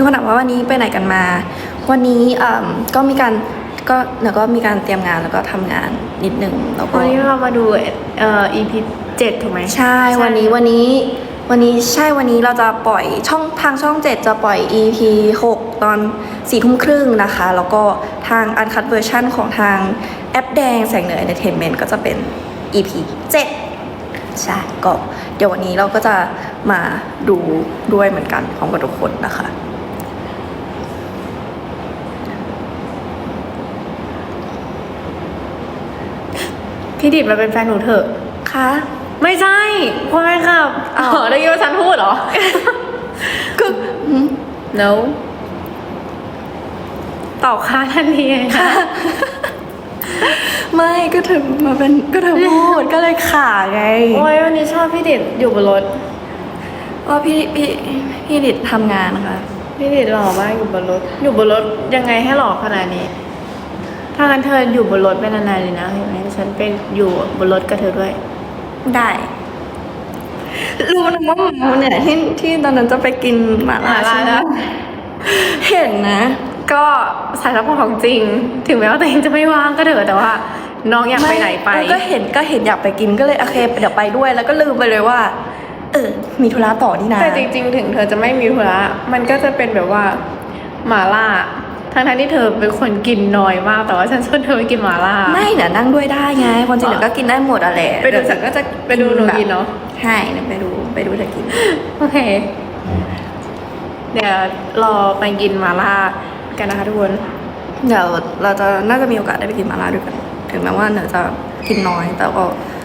มีคนถามว่าวันนี้ไปไหนกันมา วันนี้เอิ่มก็มีการก็เดี๋ยวก็มีการเตรียมงานแล้วก็ทำงานนิดนึงแล้วก็วันนี้เรามาดูเอ่อ EP เจ็ดถูกไหมใช่วันนี้วันนี้วันนี้ใช่วันนี้เราจะปล่อยช่องทางช่อง 7 จะปล่อย EP 6 ตอน4ทุ่มครึ่งนะคะ แล้วก็ทางอันคัดเวอร์ชันของทางแอปแดงแสงเหนือ Entertainment ก็จะเป็น EP 7 ใช่ก็เดี๋ยววันนี้เราก็จะมาดูด้วยเหมือนกันพร้อมกับทุกคนนะคะ พี่ดิบมาเป็นแฟนหนูเถอะค่ะไม่ใช่พ่อแม่ครับอ้าวอ๋อได้ยินว่าฉันพูดเหรอก็หืม no ตอบค่ะทันทีไงค่ะไม่ก็เธอมาเป็นก็เธอพูดก็เลยขาไง โอ้ยวันนี้ชอบพี่ดิบอยู่บนรถว่าพี่พี่พี่ดิดทำงานนะคะพี่ดิบหล่อมากอยู่บนรถ อยู่บนรถยังไงให้หล่อขนาดนี้ ถ้างั้นเธออยู่บนรถไปนานๆเลยนะเห็นไหมฉันไปอยู่บนรถกับเธอด้วย ได้ รู้นะว่าหมาเนี่ยที่ที่ตอนนั้นจะไปกินหมาล่าหม่าล่าใช่ไหมนะเห็นนะ ก็สายรับของจริง ถึงแม้ว่าตัวเองจะไม่ว่างก็เถอะแต่ว่า น้องอยากไปไหนไปเออก็เห็นก็เห็นอยากไปกินก็เลยโอเคเดี๋ยวไปด้วย แล้วก็ลืมไปเลยว่า เออ มีธุระต่อนี่นะแต่จริง ๆ ถึงเธอจะไม่มีธุระมันก็จะเป็นแบบว่าหมาล่า ทั้งทที่เธอเป็นคนกินน้อยมากแต่ว่าฉันชวนเธอไปกินหมาล่า ไม่เดี๋ยวนั่งด้วยได้ไงคนจริงเดี๋ยวก็กินได้หมดอะแหละไปดูเยวฉันก็จะไปดูหนูกินเนาะใช่เดี๋ยวไปดูไปดูเธอกิน โอเค เดี๋ยวรอไปกินหมาล่ากันนะคะทุกคนเดี๋ยวเราจะน่าจะมีโอกาสได้ไปกินหมาล่าด้วยกัน ถึงแม้ว่าเนอจะกินน้อยแต่ก็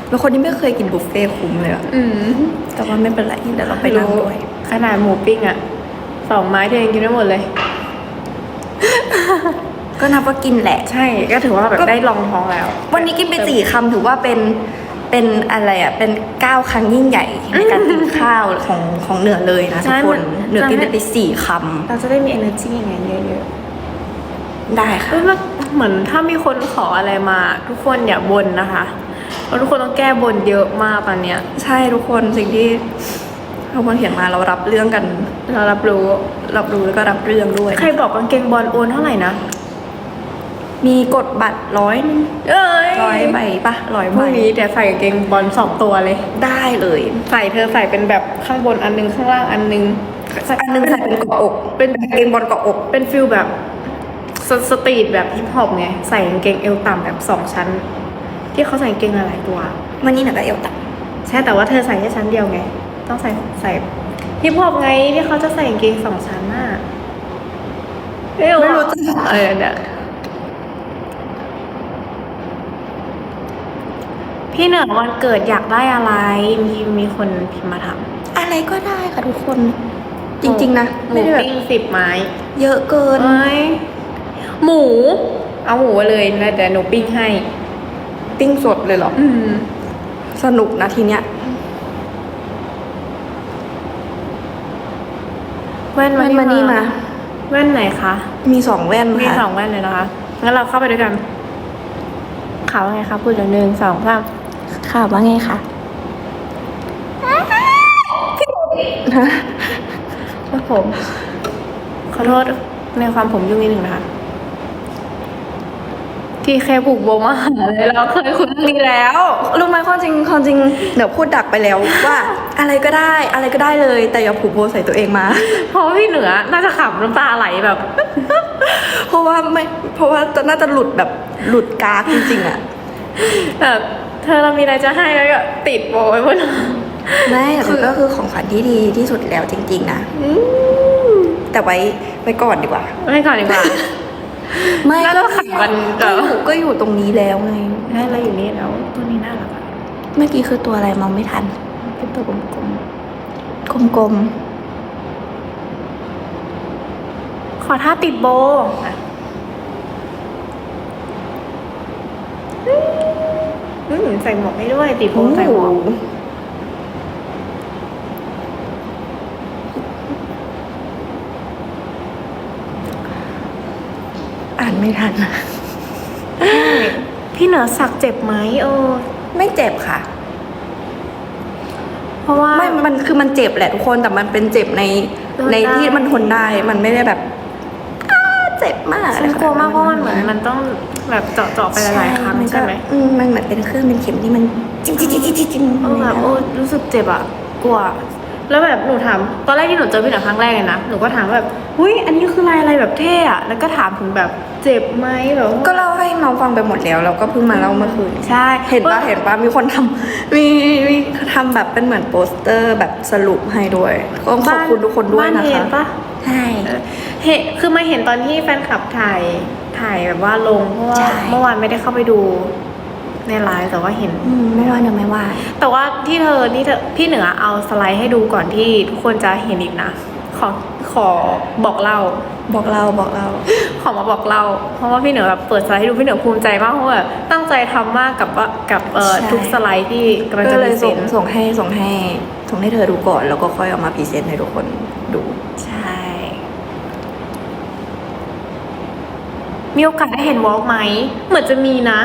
เป็นคนที่ไม่เคยกินบุฟเฟ่ต์คุ้มเลยอะอืมแต่ว่าไม่เป็นไรเดี๋ยวเราไปนั่งด้วยขนาดหมูปิ้งอะสองไม้เธอยังกินไม่หมดเลย ก็นับว่ากินแหละ ใช่ ก็ถือว่าแบบได้ลองท้องแล้ววันนี้กินไปสี่คำถือว่าเป็นเป็นอะไรอะ เป็นก้าวครั้งยิ่งใหญ่ในการกินข้าวของของเหนือเลยนะทุกคนเหนือกินไปสี่คเราจะได้มี energy ยังไงเยอะๆำได้ค่ะ เอ้ยมันเหมือนถ้ามีคนขออะไรมา ทุกคนอย่าบนนะคะเพราะทุกคนต้องแก้บนเยอะมากตอนเนี้ยใช่ทุกคนสิ่งที่ทุกคนเขียนมาเรารับเรื่องกัน เรารับรู้ รับรู้แล้วก็รับเรื่องด้วย ใครบอกกางเกงบอลโอนเท่าไหร่นะ มีกดบัตรร้อยนึงเอ้ยร้อยใบปะร้อยพใบรุ่งนี้เดี๋ยวใส่กางเกงบอลสองตัวเลย ได้เลยใส่เธอใส่เป็นแบบข้างบนอันนึงข้างล่างอันนึง อันนึงใส่เป็นเกาะอก เป็นกางเกงบอลเกาะอก เป็นฟิลแบบสสตรีทแบบฮิปฮอปไง ใส่กางเกงเอวต่ำแบบสองชั้น ที่เขาใส่กางเกงหลายๆตัววันนี้หนูก็เอวตัด ใช่แต่ว่าเธอใส่แค่ชั้นเดียวไง ต้องใส่ใส่ ฮิปฮอปไงที่เขาจะใส่กางเกงสองชั้นน่ะไม่รู้ไม่รู้อะจะเออเนี่ยพี่เหนือวันเกิดอยากได้อะไร มีมีคนพิมพ์มาถามอะไรก็ได้ค่ะทุกคน จริง ๆ นะหมูไม่ได้แบบปิ้งสิบไม้เยอะเกิน เอ้ยหมู เอาหมูมาเลยแล้วเดี๋ยวหนูปิ้งให้ ปิ้งสดเลยเหรอ อืม สนุกนะทีเนี้ย แว่นแว่นมานี่มา แว่นไหนคะ มีสองแว่นมีค่ะสองแว่นเลยนะคะ งั้นเราเข้าไปด้วยกัน ข่าวว่าไงคะพูดเดี๋ยวหนึ่งสองสามค่ะว่าไงคะว่าผม ขอโทษในความผมยุ่งนิดหนึ่งนะคะ ที่แค่ผูกโบมาหาเลยเราเคยคุยเรื่องนี้แล้ว รู้ไหมความจริงความจริงเดี๋ยวพูดดักไปแล้วว่า อะไรก็ได้ อะไรก็ได้เลย แต่อย่าผูกโบใส่ตัวเองมา เพราะว่าพี่เหนือน่าจะขำน้ำตาไหลแบบ เพราะว่าไม่ เพราะว่าจะน่าจะหลุดแบบหลุดกากจริงๆอะแบบเธอเรามีอะไรจะให้แล้วก็ติดโบไว้บนไม่แต่มันก็คือของขวัญที่ดีที่สุดแล้วจริง ๆ นะแต่ไว้ไว้ก่อนดีกว่าไม่ก่อนดีกว่าไม่น่าจะขำกันก็อยู่ก็อยู่ตรงนี้แล้วไงให้เราอยู่นี่แล้วตัวนี้น่ารักอะเมื่อกี้คือตัวอะไรมองไม่ทัน เป็นตัวกลมๆ กลมๆ ขอท่าติดโบอืมใส่หมวกให้ด้วย ติดโบใส่หมวกอ่านไม่ทันนะพี่เหนือสักเจ็บไหมเออไม่เจ็บค่ะ เพราะว่า ไม่ มันคือมันเจ็บแหละทุกคน แต่มันเป็นเจ็บในทนได้ ในที่มันทนได้ มันไม่ได้แบบอ้าเจ็บมากฉันกลัวมากเพราะมันเหมือนมันต้องแบบเจาะเจาะๆไปหลายๆครั้งนก็ใช่ไหมอืมมันเหมือนเป็นเครื่องเป็นเข็มที่มันจิ้งจิ้งจิ้งจิ้งจิ้งเออแบบโอ้รู้สึกเจ็บอะกลัว แล้วแบบหนูถามตอนแรกที่หนูเจอพี่หนังครั้งแรกเลยนะหนูก็ถามว่าแบบอุ้ยอันนี้คือลายอะไรแบบเท่อะแล้วก็ถามถึงแบบเจ็บไหมแบบว่าก็เล่าให้น้องฟังไปหมดแล้วแล้วก็เพิ่งมาเล่าเมื่อคืนใช่เห็นปะเห็นปะมีคนทำมีมีทำแบบเป็นเหมือนโปสเตอร์แบบสรุปให้ด้วยก็ขอบคุณทุกคนด้วยบ้านะเห็คะนปะใช่เออเห็นคือมาเห็นตอนที่แฟนคลับถ่ายถ่ายแบบว่าลงเพราะว่าใช่เมื่อวานไม่ได้เข้าไปดู ในไลฟ์แต่ว่าเห็น อืมไม่ว่าเดี๋ยวไม่ว่า แต่ว่าที่เธอที่เธอพี่เหนือเอาสไลด์ให้ดูก่อนที่ทุกคนจะเห็นอีกนะ ขอขอบอกเล่า บอกเราบอกเรา ขอมาบอกเล่าเพราะว่าพี่เหนือแบบเปิดสไลด์ให้ดูพี่เหนือภูมิใจมากเพราะว่าตั้งใจทำมากกับว่ากับเอ่อใช่ ทุกสไลด์ที่กำลังก็จะเลยมีส่เซ็งนส่งให้ส่งให้ส่งให้เธอดูก่อน แล้วก็ค่อยเอามาพรีเซนต์ให้ทุกคนดู ใช่ มีโอกาสได้เห็นวอล์กไหม เหมือนจะมีนะ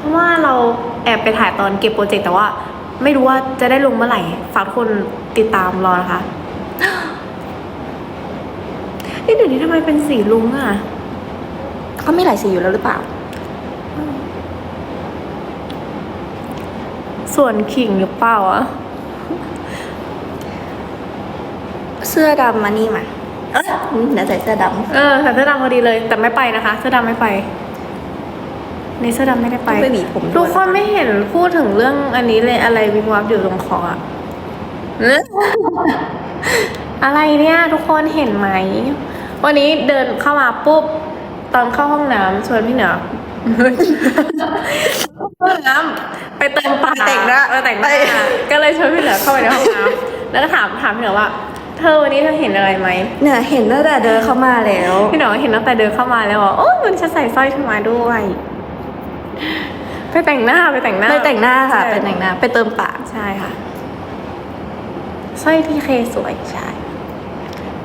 เพราะว่าเราแอบไปถ่ายตอนเก็บโปรเจกต์แต่ว่า ไม่รู้ว่าจะได้ลงเมื่อไหร่ ฝากทุกคนติดตามรอนะคะนี่เดี๋ยวนี้ทำไมเป็นสีลุงอะเขามีหลายสีอยู่แล้วหรือเปล่า ส่วนขิงหรือเปล่าอะเสื้อดำมานี่มาเอ้ยเดี๋ยวใส่เสื้อดเออใส่เสื้อดำพอดีเลย แต่ไม่ไปนะคะ เสื้อดำไม่ไป ในเสื้อดำไม่ได้ำไปต้องไปหวีผมด้วย ทุกคนไม่เห็นพูดถึงเรื่องอันนี้เลยอะไรวิงวับอยู่ตรงคออะอะไรเนี่ย ทุกคนเห็นไหม วันนี้เดินเข้ามาปุ๊บ ตอนเข้าห้องน้ำชวนพี่เหนือห้องน้ำไปเติมปากไปแต่งหน้าไปแต่งหน้าก็เลยชวนพี่เหนือเข้าไปในห้องน้ำแล้วก็ถามถามพี่เหนือว่า เธอวันนี้เธอเห็นอะไรไหม เนี่ยเห็นตั้งแต่เดินเข้ามาแล้ว พี่เหนือเห็นตั้งแต่เดินเข้ามาแล้วว่าโอ้มันจะใส่สร้อยขึ้นมาด้วย ไปแต่งหน้าไปแต่งหน้า ไปแต่งหน้าค่ะใช่ไปแต่งหน้า ไปเติมปากใช่ค่ะสร้อยพี่เคสวยใช่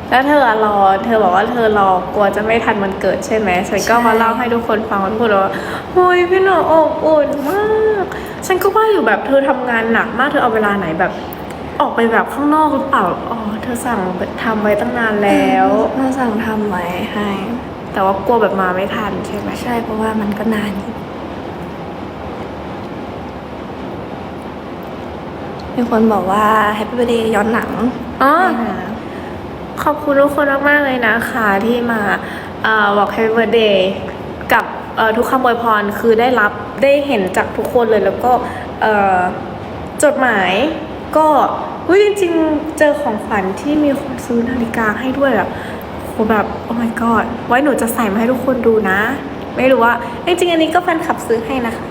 แล้วเธออะรอ เธอบอกว่าเธอรอกลัวจะไม่ทันวันเกิดใช่ไหมฉันก็ใช่มาเล่าให้ทุกคนฟังทุกคนบอกว่าโอ้ยพี่หนูอบอุ่นมาก ฉันก็ว่าอยู่แบบเธอทำงานหนักมากเธอเอาเวลาไหนแบบ ออกไปแบบข้างนอกหรือเปล่าอ๋อเธอสั่งทำไว้ตั้งนานแล้วมาสั่งทำไว้ให้แต่ว่ากลัวแบบมาไม่ทันใช่ไหมใช่เพราะว่ามันก็นานอยู่ มีคนบอกว่า Happy Birthday ย้อนหนังอ๋อให้นะขอบคุณทุกคนมาก ๆ เลยนะคะที่มาเอ่อบอก Happy Birthday กับเอ่อทุกคำอวยพรคือได้รับได้เห็นจากทุกคนเลยแล้วก็เอ่อจดหมายก็เฮ้ยจริง ๆ เจอของขวัญที่มีคนซื้อนาฬิกาให้ด้วยอะโหแบบ โอ้ my god ไว้หนูจะใส่มาให้ทุกคนดูนะ ไม่รู้ว่าจริงๆอันนี้ก็แฟนคลับซื้อให้นะคะ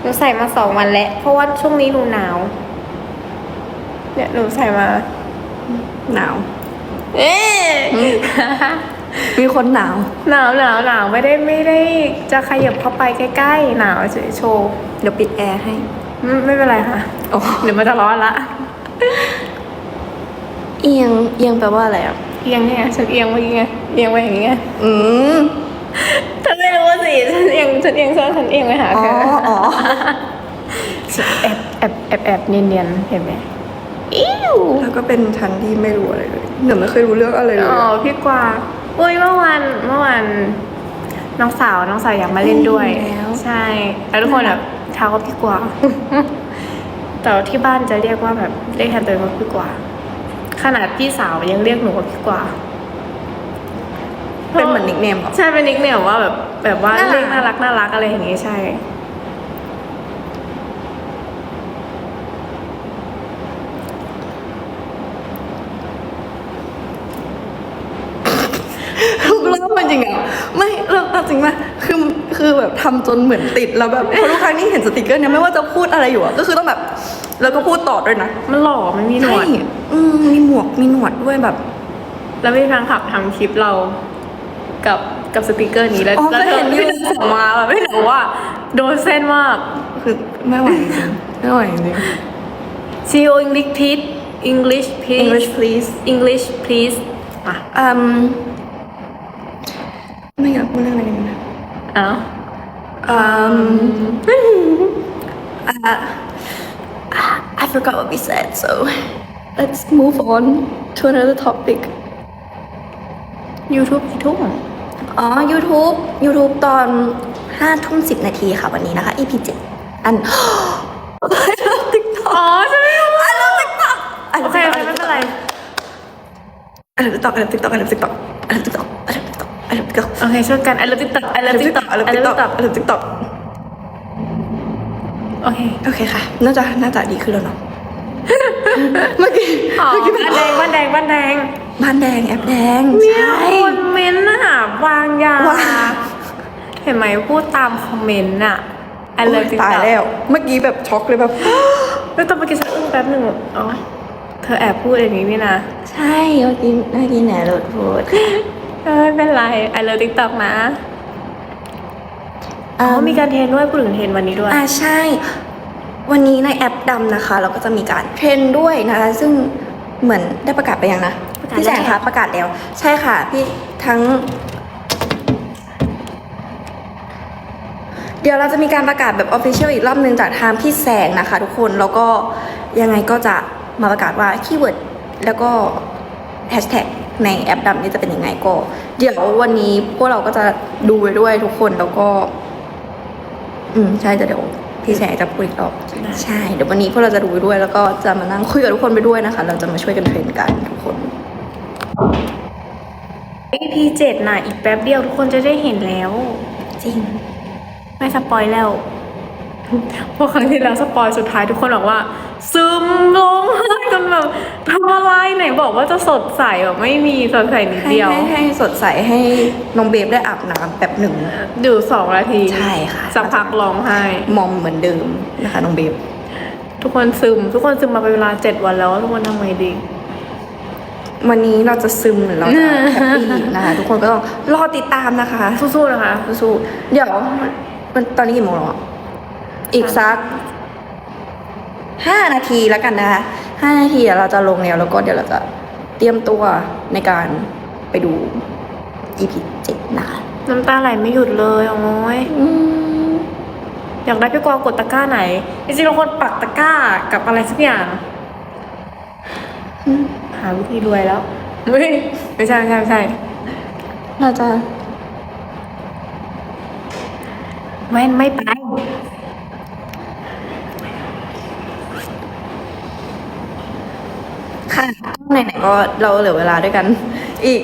หนูใส่มาสองวันแล้วเพราะว่าช่วงนี้หนูหนาว เนี่ยหนูใส่มา หนาว เอ๊ะมีคนหนาว หนาวหนาวหนาวไม่ได้ไม่ได้จะขยับเข้าไปใกล้ๆ หนาวเฉยๆโชว์เดี๋ยวปิดแอร์ให้ ไม่ไม่เป็นไรค่ะโอ้เดี๋ยวมันจะร้อนละ เอียงเอียงแปลว่าอะไรอะ เอียงเนี่ยฉันเอียงเมื่อกี้ไงเอียงไปอย่างงี้ไงอืมเธอไม่รู้สิฉันเอียงฉันเอียงฉันฉันเอียงไปหาอ๋อเธออ๋อแอบแอบแอบแอบเนียนเนียนๆเห็นไหม อิ้วแล้วก็เป็นฉันที่ไม่รู้อะไรเลยเดี๋ยวไม่เคยรู้เรื่องอะไรเลยอ๋อพี่กวางอุ้ยเมื่อวานเมื่อวานน้องสาวน้องสาวอยากมาเล่นด้วยแล้วใช่แล้วทุกคนแบบเท้าก็พี่กวางแต่ว่าที่บ้านจะเรียกว่าแบบเรียกแทนตัวเองว่าพี่กวางขนาดพี่สาวยังเรียกหนูว่าพี่กวางเป็นเหมือนนิกเนมเหรอใช่เป็นนิกเนมว่าแบบแบบว่าน่ารักเรียกน่ารักน่ารักอะไรอย่างงี้ใช่ ทุกรอบมันจริงอะไม่เราเอา จริงป่ะคือคือแบบทำจนเหมือนติดแล้วแบบพอทุกครั้งที่เห็นสติกเกอร์เนี่ยไม่ว่าจะพูดอะไรอยู่อะก็คือต้องแบบ แล้วก็พูดต่อด้วยนะ มันหล่อมันมีหนวดใช่อืมมีหมวกมีหนวดด้วยแบบ แล้วมีแฟนคลับทำคลิปเรา กับกับสติกเกอร์นี้แล้วอ๋อแล้วก็เห็นอยู่พี่ส่งมาแบบไม่หนูว่า โดนเส้นมาก คือไม่ไหวจริงไม่ไหวจริง See you English please English please English please English please อะอืมไม่อยากพูดเรื่องอะไรเลยนะเอ้าอืม uh, I forgot what we said so let's move on to another topic YouTube กี่ทุ่มอ๋อ YouTube YouTube ตอน5ทุ่ม10นาทีค่ะวันนี้นะคะ EP 7อัน TikTok อ๋อใช่ไหม I love TikTok โอเคโอเคไม่เป็นไร I love TikTok I love TikTok I love TikTok I love TikTok I love TikTok I love TikTok โอเคช่วยกัน I love TikTok I I love love TikTok TikTok I love I love TikTok TikTok I love TikTok โอเคโอเคค่ะ น่าจะน่าจะดีขึ้นแล้วเนาะเมื่อกี้อ๋อเมื่อกี้บ้านแดงบ้านแดงบ้านแดงบ้านแดงแอปแดงเนี่ยใช่คนเม้นต์น่ะวางยาว่าเห็นไหมพูดตามคอมเมนต์น่ะ I โอ้ love ย TikTok ตายแล้ว เมื่อกี้แบบช็อกเลยแบบแล้วตอนเมื่อกี้ฉันอึ้งแป๊บหนึ่งอ๋อเธอแอบพูดอย่างนี้นี่นะ ใช่เมื่อกี้เมื่อกี้แหนหลุดพูด เออไม่เป็นไร I love TikTok นะอ๋อมีการเทรนด้วยพูดถึงเทรนวันนี้ด้วย อ่าใช่ วันนี้ในแอปดำนะคะ เราก็จะมีการเทรนด้วยนะคะ ซึ่งเหมือนได้ประกาศไปยังนะประกาศพี่แสงแล้วคะประกาศแล้ว ใช่ค่ะ พี่ทั้ง เดี๋ยวเราจะมีการประกาศแบบ Official อีกรอบหนึงจากทางพี่แสงนะคะ ทุกคนแล้วก็ยังไงก็จะมาประกาศว่าคีย์เวิร์ดแล้วก็แฮชแท็ก ในแอปดำนี่จะเป็นยังไงก็ เดี๋ยววันนี้พวกเราก็จะดูไปด้วยทุกคนแล้วก็ อืม ใช่แต่เดี๋ยวพี่แสงจะพูดอีกรอบได้ใช่ เดี๋ยววันนี้พวกเราจะดูไปด้วย แล้วก็จะมานั่งคุยกับทุกคนไปด้วยนะคะ เราจะมาช่วยกันเทรนกันทุกคน EP เจ็ดน่ะอีกแป๊บเดียวทุกคนจะได้เห็นแล้ว จริง ไม่สปอยแล้วเพราะครั้งที่แล้วสปอยสุดท้ายทุกคนบอกว่า ซึมร้องไห้กันแบบทำอะไรไหนบอกว่าจะสดใสแบบไม่มีสดใสนิดให้เดียว ให้ให้สดใสให้น้องเบฟได้อาบน้ำแบบหนึ่ง ดูสองนาทีใช่ค่ะ สักพักร้องไห้ มอมเหมือนเดิมนะคะน้องเบฟทุกคนซึม ทุกคนซึมมาเป็นเวลาเจ็ดวันแล้วทุกคนทำไงดี วันนี้เราจะซึมหรือเราจะแฮปปี้นะคะทุกคนก็ต้องรอติดตามนะคะ สู้ๆนะคะสู้ๆเดี๋ยวมันตอนนี้กี่โมงแล้วอะ อีกสักห้านาทีแล้วกันนะคะห้านาทีเดี๋ยวเราจะลงแล้วแล้วก็เดี๋ยวเราจะเตรียมตัวในการไปดู EP เจ็ดนะคะน้ำตาไหลไม่หยุดเลยโอ้ยอืมอยากได้พี่กวางกดตะกร้าไหนจริงๆเราควรปักตะกร้ากับอะไรสักอย่างหาวิธีรวยแล้วไม่ไม่ใช่ไม่ใช่ไม่ใช่เราจะไม่ไม่ไป ค่ะ ไหนๆก็เราเหลือเวลาด้วยกัน อีก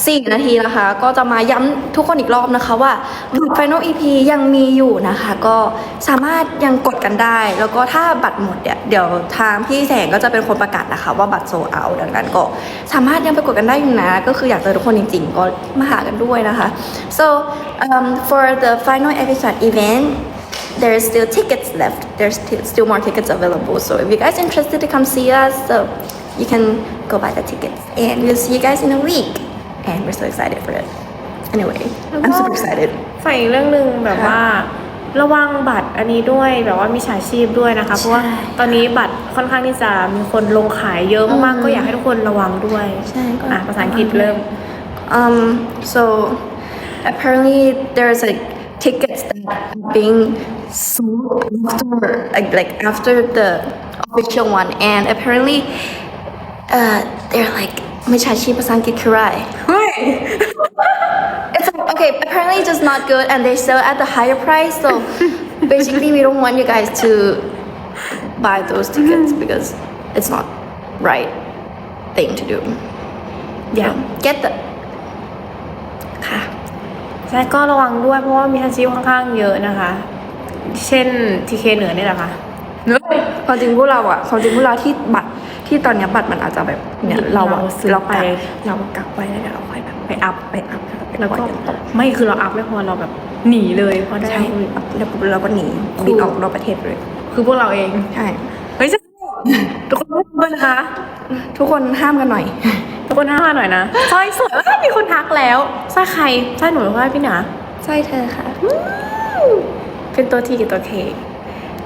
4นาทีนะคะ ก็จะมาย้ำทุกคนอีกรอบนะคะว่าบัตร Final EP ยังมีอยู่นะคะ ก็สามารถยังกดกันได้ แล้วก็ถ้าบัตรหมดเนี่ยเดี๋ยวทางพี่แสงก็จะเป็นคนประกาศนะคะ ว่าบัตรโซเอาดังนั้นก็สามารถยังไปกดกันได้อยู่นะ ก็คืออยากเจอทุกคนจริงๆ ก็มาหากันด้วยนะคะ so um, for the final episode event there's still tickets left. There's still still more tickets available. So if you guys interested to come see us, so you can go buy the tickets. And we'll see you guys in a week. And we're so excited for it. Anyway, I'm super excited. ใส่อีกเรื่องหนึ่งแบบว่า ระวังบัตรอันนี้ด้วยแบบว่ามีฉาชีพด้วยนะคะ เพราะว่าตอนนี้บัตรค่อนข้างที่จะมีคนลงขายเยอะมากอืมๆก็อยากให้ทุกคนระวังด้วยใช่ก็อะภาษาอังกฤษเริ่ม Um, so apparently there's like tickets that are being sold after like, like after the official one, and apparently, uh, they're like ไม่ใช่ชื่อภาษาอังกฤษคืออะไรเฮ้ย It's like, okay, apparently it's just not good and they sell at the higher price. So basically, we don't want you guys to buy those tickets because it's not right thing to do. Yeah. Get the ค่ะใช่ก็ระวังด้วยเพราะว่ามีฉาชีพค่อนข้างเยอะนะคะ เช่นทีเคเหนือนี่แหละค่ะความจริงพวกเราอะความจริงพวกเราที่บัตร ที่ตอนเนี้ยบัตรมันอาจจะแบบเนี่ยเราอะเราซื้อเราไปกักเรากักไว้แล้วเดี๋ยวเราค่อยแบบไปอัพไปอัพแล้วก็ปล่อยกันต่อไม่คือเราอัพไม่พอเราแบบหนีเลยเพราะได้ใช่แล้วปุ๊บเราก็หนีบินออกนอกประเทศเลย คือพวกเราเองใช่เฮ้ยใช่ทุกคนพูดด้วยนะคะ ทุกคนห้ามกันหน่อย ทุกคนห้ามมาหน่อยนะสร้อยสวยเอ้ยมีคนทักแล้วสร้อยใครสร้อยหนูหรือสร้อยพี่หนาใช่เธอค่ะเป็นตัวทีกับตัวเค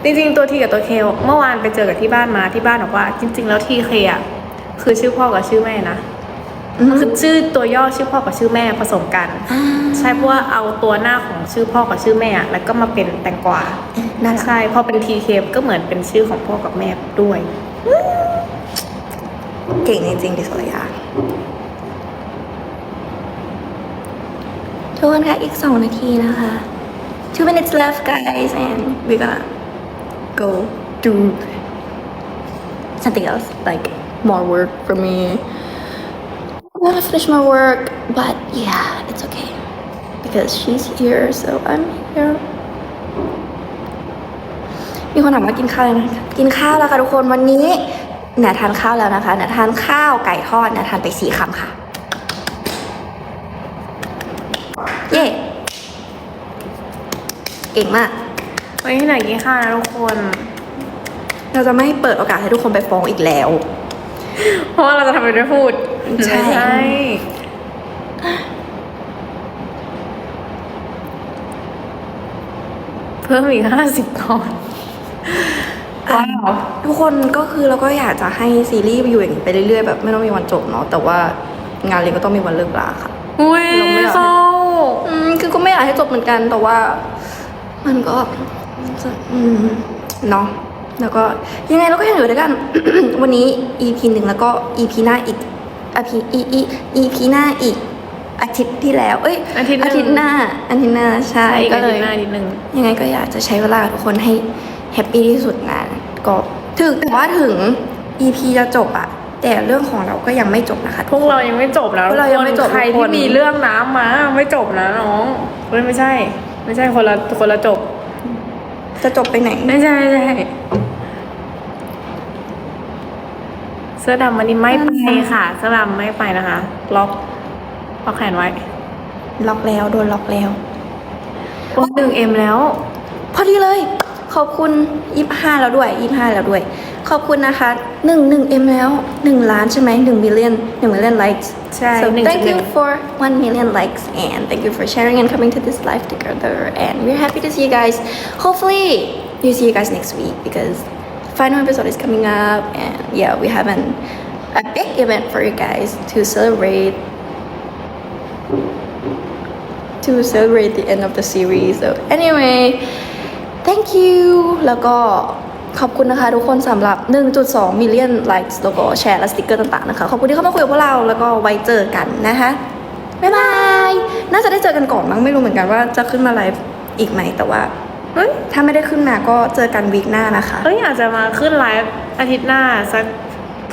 จริงๆตัวทีกับตัวเคเมื่อวานไปเจอกับที่บ้านมาที่บ้านบอกว่า จริง ๆ แล้วทีเคอะคือชื่อพ่อกับชื่อแม่นะอืมคือชื่อตัวย่อชื่อพ่อกับชื่อแม่ผสมกันอ่าใช่เพราะว่าเอาตัวหน้าของชื่อพ่อกับชื่อแม่อะแล้วก็มาเป็นแตงกวาน่ารักใช่พอเป็นทีเคก็เหมือนเป็นชื่อของพ่อกับแม่ด้วย เก่งจริงๆดิสรยาทุกคนคะอีกสองนาทีนะคะ two minutes left guys and we're gonna go do something else like more work for me I want to finish my work but yeah it's okay because she's here so I'm here มีคนถามว่ากินข้าวยังไงกินข้าวแล้วค่ะทุกคนวันนี้แหนทานข้าวแล้วนะคะแหนทานข้าวไก่ทอดแหนทานไปสี่คำค่ะ เย่เก่งมาก วันนี้ที่ไหนกินข้าวนะทุกคน เราจะไม่เปิดโอกาสให้ทุกคนไปฟ้องอีกแล้ว เพราะว่าเราจะทำเป็นไม่พูดใช่ ไม่ใช่เพิ่มอีกห้าสิบตอนว้าวทุกคนก็คือเราก็อยากจะให้ซีรีส์อยู่อย่างนี้ไปเรื่อยๆแบบไม่ต้องมีวันจบเนาะแต่ว่างานเรียนก็ต้องมีวันเลิกลาค่ะ อุ้ยเราไม่อยากให้ เศร้า อืมคือก็ไม่อยากให้จบเหมือนกันแต่ว่า มันก็จะอืม เนาะแล้วก็ยังไงเราก็ยังอยู่ด้วยกัน วันนี้ EP หนึ่งแล้วก็ EP หน้าอีก EP EP EP หน้าอีกอาทิตย์ที่แล้ว เอ้ยอาทิตย์หนึ่งอาทิตย์หน้าอาทิตย์หน้าใช่ใช่ก็ก็เลเลยยหน้านิดนึงยังไงก็อยากจะใช้เวลากับทุกคนให้แฮปปี้ที่สุดนะก็ถึงแต่ว่าถึง EP จะจบอะแต่เรื่องของเราก็ยังไม่จบนะคะ พวกเรายังไม่จบแล้วพวกเรายังไม่จบใครทุกคที่นมีเรื่องน้ำมา ไม่จบนะน้องเฮ้ยไม่ใช่ ไม่ใช่คนละคนละจบ จะจบไปไหน ไม่ใช่ไม่ใช่เสื้อดำวันนี้ไม่ไปค่ะ เสื้อดำไม่ไปนะคะ ล็อกล็อกแขนไว้ ล็อกแล้วโดนล็อกแล้ว โอ้หนึ่งเอ็มแล้ว พอดีเลย ขอบคุณยี่ห้าแล้วด้วยยี่ห้าแล้วด้วย ขอบคุณนะคะหนึ่งหนึ่งเอ็มแล้วหนึ่งล้านใช่ไหมหนึ่งมิลเลียนหนึ่งมิลเลียนไลค์ใช่ so 1.1 thank you for one million likes and thank you for sharing and coming to this live together and we're happy to see you guys hopefully we see you guys next week because final episode is coming up and yeah we have an a big event for you guys to celebrate to celebrate the end of the series so anyway thank you แล้วก็ขอบคุณนะคะทุกคนสำหรับ 1.2 million likes แล้วก็แชร์และสติกเกอร์ต่างๆนะคะ ขอบคุณที่เข้ามาคุยกับพวกเรา แล้วก็ไว้เจอกันนะคะ บ๊ายบาย น่าจะได้เจอกันก่อนมั้งไม่รู้เหมือนกันว่าจะขึ้นมาไลฟ์อีกไหมแต่ว่าเฮ้ยถ้าไม่ได้ขึ้นมาก็เจอกันวีคหน้านะคะ เอ้ยอาจจะมาขึ้นไลฟ์อาทิตย์หน้าสัก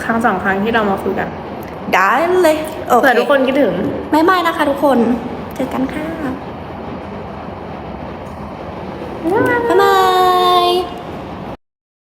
ครั้งสองครั้งที่เรามาคุยกันได้เลยโอเคเผื่อทุกคนคิดถึงบ๊ายบายนะคะ ทุกคน เจอกันค่ะบ๊ายบาย